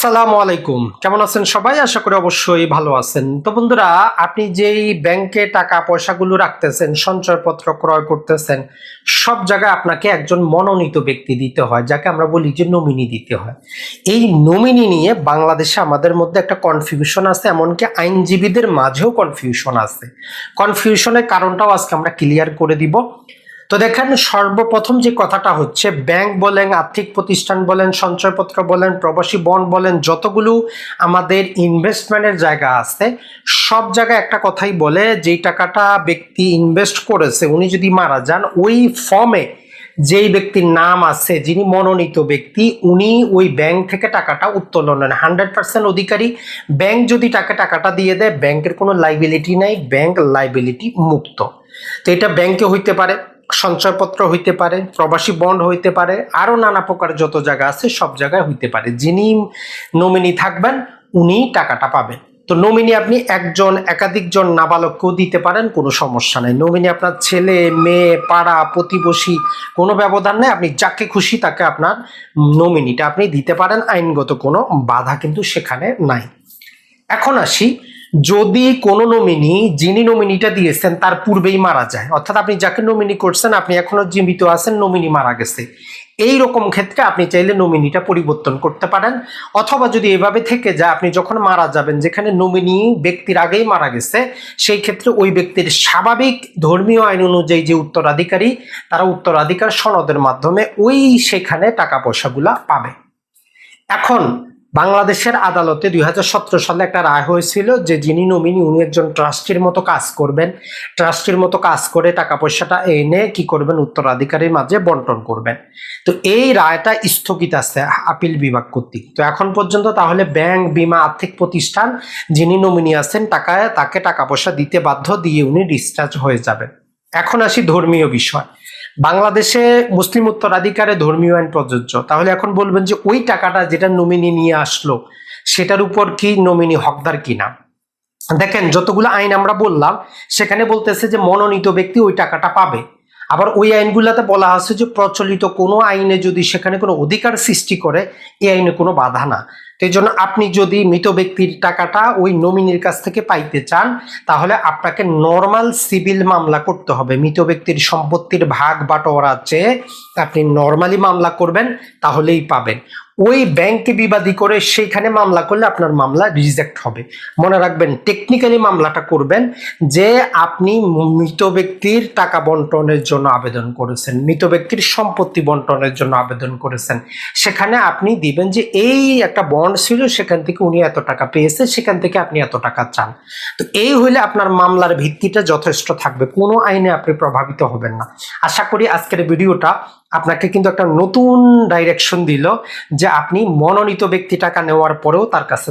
আসসালামু আলাইকুম। কেমন আছেন সবাই? আশা করি অবশ্যই ভালো আছেন। তো বন্ধুরা, আপনি যেই ব্যাংকে টাকা, পয়সাগুলো রাখতেছেন, সঞ্চয়পত্র ক্রয় করতেছেন, সব জায়গায় আপনাকে একজন মনোনীত ব্যক্তি দিতে হয়, যাকে আমরা বলি যে নমিনি দিতে হয়। এই নমিনি নিয়ে বাংলাদেশে আমাদের মধ্যে একটা কনফিউশন আছে, এমনকি আইনজীবীদের মাঝেও কনফিউশন আছে। কনফিউশনের কারণটাও আজকে আমরা ক্লিয়ার করে দিব। তো দেখেন, সর্বপ্রথম যে কথাটা হচ্ছে, ব্যাংক বলেন, আর্থিক প্রতিষ্ঠান বলেন, সঞ্চয়পত্র বলেন, প্রবাসী বন্ড বলেন, যতগুলো আমাদের ইনভেস্টমেন্টের জায়গা আছে, সব জায়গায় একটা কথাই বলে, যেই টাকাটা ব্যক্তি ইনভেস্ট করেছে, উনি যদি মারা যান, ওই ফর্মে যেই ব্যক্তির নাম আছে, যিনি মনোনীত ব্যক্তি, উনি ওই ব্যাংক থেকে টাকাটা উত্তোলন নেন। হান্ড্রেড পার্সেন্ট অধিকারী, ব্যাংক যদি টাকা টাকাটা দিয়ে দেয়, ব্যাংকের কোনো লাইবিলিটি নাই, ব্যাংক লাইবিলিটি মুক্ত। তো এটা ব্যাংকে হইতে পারে। সঞ্চয়পত্র হইতে পারে, প্রবাসী বন্ড হইতে পারে, আরও নানা প্রকার যত জায়গা আছে সব জায়গায় হইতে পারে। যিনি নমিনি থাকবেন, উনি টাকাটা পাবেন। তো নমিনি আপনি একজন, একাধিকজন নাবালককেও দিতে পারেন, কোনো সমস্যা নেই। নমিনি আপনার ছেলে, মেয়ে, পাড়া, প্রতিবেশী, কোনো ব্যবধান নেই। আপনি যাকে খুশি তাকে আপনার নমিনিটা আপনি দিতে পারেন। আইনগত কোনো বাধা কিন্তু সেখানে নাই। এখন আসি যদি কোনো নমিনি যিনি নমিনিটা দিয়েছেন, তার পূর্বেই মারা যায়। অর্থাৎ আপনি যাকে নমিনি করছেন, আপনি এখনও জীবিত আছেন নমিনি মারা গেছে। এই রকম ক্ষেত্রে আপনি চাইলে নমিনিটা পরিবর্তন করতে পারেন। অথবা যদি এভাবে থেকে যায়, আপনি যখন মারা যাবেন, যেখানে নমিনি ব্যক্তির আগেই মারা গেছে, সেই ক্ষেত্রে ওই ব্যক্তির স্বাভাবিক ধর্মীয় আইন অনুযায়ী যে উত্তরাধিকারী, তারা উত্তরাধিকার সনদের মাধ্যমে ওই সেখানে টাকা পয়সাগুলা পাবে। এখন বাংলাদেশের আদালতে দুই হাজার সতেরো সালে একটা রায় হয়েছিল যে যিনি নমিনি উনি একজন ট্রাস্টির মতো কাজ করবেন। ট্রাস্টির মতো কাজ করে টাকা পয়সাটা এনে কি করবেন? উত্তরাধিকারীর মাঝে বন্টন করবেন। তো এই রায়টা স্থগিত আছে আপিল বিভাগ কর্তৃক। তো এখন পর্যন্ত তাহলে ব্যাংক বিমা আর্থিক প্রতিষ্ঠান যিনি নমিনি আছেন টাকায় তাকে টাকা পয়সা দিতে বাধ্য দিয়ে উনি ডিসচার্জ হয়ে যাবেন। এখন আসি ধর্মীয় বিষয়। বাংলাদেশে মুসলিম উত্তরাধিকারে ধর্মীয় আইন প্রযোজ্য। তাহলে এখন বলবেন যে ওই টাকাটা যেটা নমিনি নিয়ে আসলো, সেটার উপর কি নমিনি হকদার কিনা? দেখেন, যতগুলো আইন আমরা বললাম, সেখানে বলতেছে যে মনোনীত ব্যক্তি ওই টাকাটা পাবে। আবার ওই আইনগুলোতে বলা আছে যে প্রচলিত কোনো আইনে যদি সেখানে কোনো অধিকার সৃষ্টি করে, এই আইনে কোনো বাধা না। তো এই জন্য আপনি যদি মৃত ব্যক্তির টাকাটা ওই নমিনির কাছ থেকে পাইতে চান, তাহলে আপনাকে নর্মাল সিভিল মামলা করতে হবে। মৃত ব্যক্তির সম্পত্তির ভাগ বাটোয়ারা চেয়ে আপনি নর্মালি মামলা করবেন, তাহলেই পাবেন। ওই ব্যাংকে বিবাদী করে সেইখানে মামলা করলে আপনার মামলা রিজেক্ট হবে। মনে রাখবেন টেকনিক্যালি মামলাটা করবেন যে আপনি মৃত ব্যক্তির টাকা বন্টনের জন্য আবেদন করেছেন, মৃত ব্যক্তির সম্পত্তি বন্টনের জন্য আবেদন করেছেন। সেখানে আপনি দিবেন যে এই একটা বন্ড ছিল, সেখান থেকে উনি এত টাকা পেয়েছে, সেখান থেকে আপনি এত টাকা চান। তো এই হইলে আপনার মামলার ভিত্তিটা যথেষ্ট থাকবে, কোনো আইনে আপনি প্রভাবিত হবেন না। আশা করি আজকের ভিডিওটা আপনাকে কিন্তু একটা নতুন ডাইরেকশন দিল যে আপনি মনোনীত ব্যক্তি টাকা নেওয়ার পরেও তার কাছে